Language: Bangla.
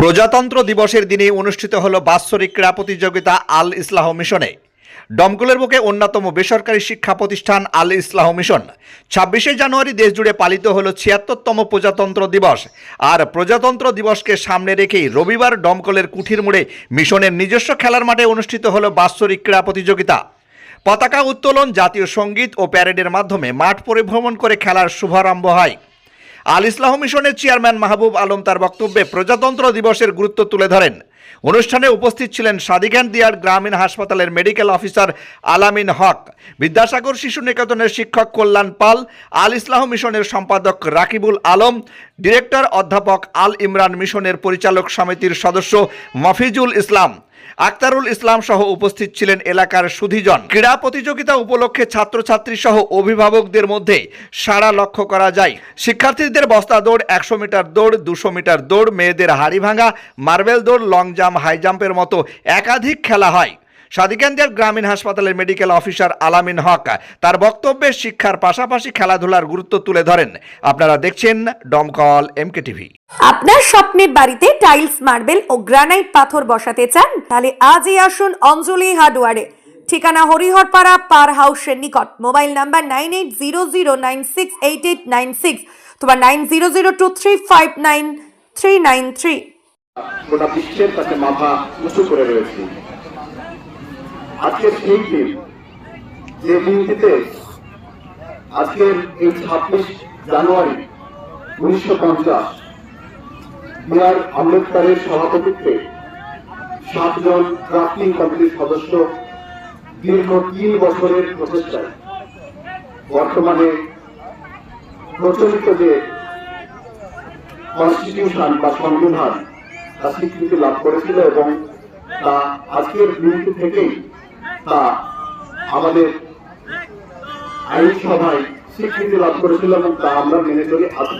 প্রজাতন্ত্র দিবসের দিনে অনুষ্ঠিত হল বাৎসরিক ক্রীড়া প্রতিযোগিতা আল ইসলাহ মিশনে। দমকলের বুকে অন্যতম বেসরকারি শিক্ষা প্রতিষ্ঠান আল ইসলাহ মিশন। ছাব্বিশে জানুয়ারি দেশজুড়ে পালিত হল ছিয়াত্তরতম প্রজাতন্ত্র দিবস। আর প্রজাতন্ত্র দিবসকে সামনে রেখেই রবিবার ডমকলের কুঠির মোড়ে মিশনের নিজস্ব খেলার মাঠে অনুষ্ঠিত হল বাৎসরিক ক্রীড়া প্রতিযোগিতা। পতাকা উত্তোলন, জাতীয় সংগীত ও প্যারেডের মাধ্যমে মাঠ পরিভ্রমণ করে খেলার শুভারম্ভ হয়। আল ইসলাহ মিশনের চেয়ারম্যান মাহবুব আলম তার বক্তব্যে প্রজাতন্ত্র দিবসের গুরুত্ব তুলে ধরেন। অনুষ্ঠানে উপস্থিত ছিলেন সাদিকান দিয়ার গ্রামীণ হাসপাতালের মেডিকেল অফিসার আলামিন হক, বিদ্যাসাগর শিশু নিকেতনের শিক্ষক কল্যাণ পাল, আল ইসলাহ মিশনের সম্পাদক রাকিবুল আলম, ডিরেক্টর অধ্যাপক আল ইমরান মিশনের পরিচালক সমিতির সদস্য মফিজুল ইসলাম। আক্তারুল ইসলাম সহ উপস্থিত ছিলেন এলাকার সুধিজন। ক্রীড়া প্রতিযোগিতা উপলক্ষে ছাত্রছাত্রী সহ অভিভাবকদের মধ্যে সারা লক্ষ্য করা যায়। শিক্ষার্থীদের বস্তা দৌড়, একশো মিটার দৌড়, দুশো মিটার দৌড়, মেয়েদের হাড়ি ভাঙা, মার্বেল দৌড়, লং জাম্প, হাই জাম্পের মতো একাধিক খেলা হয়। সাদিকান্দিয়ার গ্রামীণ হাসপাতালের মেডিকেল অফিসার আলামিন হক তার বক্তব্যে শিক্ষার পাশাপাশি খেলাধুলার গুরুত্ব তুলে ধরেন। আপনারা দেখছেন ডমকল এমকে টিভি। আপনার স্বপ্নের বাড়িতে টাইলস মার্বেল ও গ্রানাইট পাথর বসাতে চান? তাহলে আজই আসুন অঞ্জলি হার্ডওয়ারে। ঠিকানা হরিহরপাড়া পার হাউসের নিকট। Mobile number nine eight zero zero nine six eight eight nine six অথবা nine zero zero two three five nine three nine three. গোটা বিশ্বের কাছে মাথা উঁচু করে রয়েছি। আজকের সেই দিন, যে দিনটিতে আজকের এই ছাব্বিশ জানুয়ারি উনিশশো পঞ্চাশ বি আর আম্বেদকরের সভাপতিত্বে সাতজন ড্রাফটিং কমিটির সদস্য দীর্ঘ তিন বছরের প্রচেষ্টায় বর্তমানে প্রচলিত যে কনস্টিটিউশন বা সংবিধান, তা স্বীকৃতি লাভ করেছিল এবং তা আজকের দিনটি থেকেই তা আমাদের আইন সভায় স্বীকৃতি লাভ করেছিল এবং তা আমরা মেনে চলি আজ